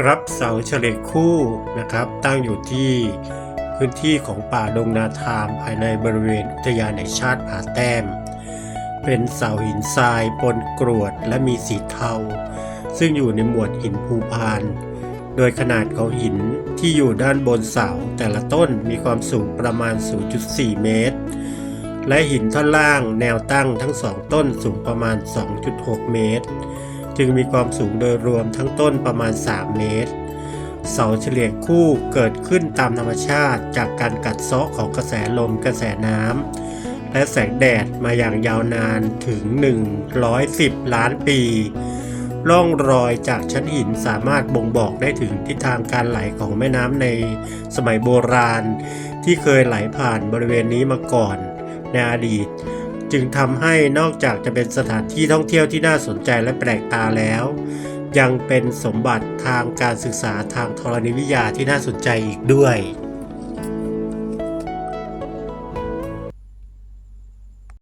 ครับเสาเฉลยคู่นะครับ ตั้งอยู่ที่พื้นที่ของป่าดงนาทามภายในบริเวณอุทยานแห่งชาติผาแต้ม เป็นเสาหินทรายปนกรวดและมีสีเทา ซึ่งอยู่ในหมวดหินภูพาน โดยขนาดของหินที่อยู่ด้านบนเสาแต่ละต้นมีความสูงประมาณ 0.4 เมตร และหินท่อนล่างแนวตั้งทั้งสองต้นสูงประมาณ 2.6 เมตร จึงมีความสูงโดยรวมทั้งต้นประมาณ 3 เมตร เสาเฉลี่ยคู่เกิดขึ้นตามธรรมชาติจากการกัดเซาะของกระแสลมกระแสน้ำและแสงแดดมาอย่างยาวนานถึง 110 ล้านปี ร่องรอยจากชั้นหินสามารถบ่งบอกได้ถึงทิศทางการไหลของแม่น้ำในสมัยโบราณ ที่เคยไหลผ่านบริเวณนี้มาก่อนในอดีต จึงทำให้นอกจากจะเป็นสถานที่ท่องเที่ยวที่น่าสนใจและแปลกตาแล้ว ยังเป็นสมบัติทางการศึกษาทางธรณีวิทยาที่น่าสนใจอีกด้วย